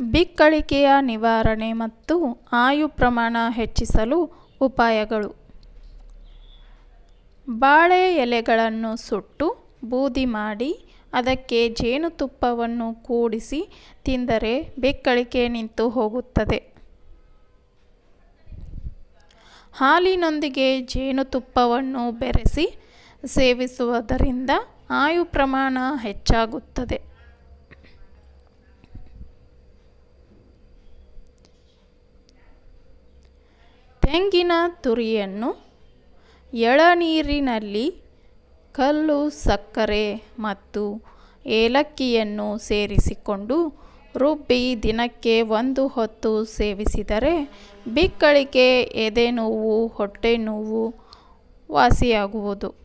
ಬಿಕ್ಕಳಿಕೆಯ ನಿವಾರಣೆ ಮತ್ತು ಆಯು ಪ್ರಮಾಣ ಹೆಚ್ಚಿಸಲು ಉಪಾಯಗಳು. ಬಾಳೆ ಎಲೆಗಳನ್ನು ಸುಟ್ಟು ಬೂದಿ ಮಾಡಿ ಅದಕ್ಕೆ ಜೇನುತುಪ್ಪವನ್ನು ಕೂಡಿಸಿ ತಿಂದರೆ ಬಿಕ್ಕಳಿಕೆ ನಿಂತು ಹೋಗುತ್ತದೆ. ಹಾಲಿನೊಂದಿಗೆ ಜೇನುತುಪ್ಪವನ್ನು ಬೆರೆಸಿ ಸೇವಿಸುವುದರಿಂದ ಆಯು ಪ್ರಮಾಣ ಹೆಚ್ಚಾಗುತ್ತದೆ. ತೆಂಗಿನ ತುರಿಯನ್ನು ಎಳನೀರಿನಲ್ಲಿ ಕಲ್ಲು, ಸಕ್ಕರೆ ಮತ್ತು ಏಲಕ್ಕಿಯನ್ನು ಸೇರಿಸಿಕೊಂಡು ರುಬ್ಬಿ ದಿನಕ್ಕೆ ಒಂದು ಹೊತ್ತು ಸೇವಿಸಿದರೆ ಬಿಕ್ಕಳಿಕೆ, ಎದೆನೋವು, ಹೊಟ್ಟೆನೋವು ವಾಸಿಯಾಗುವುದು.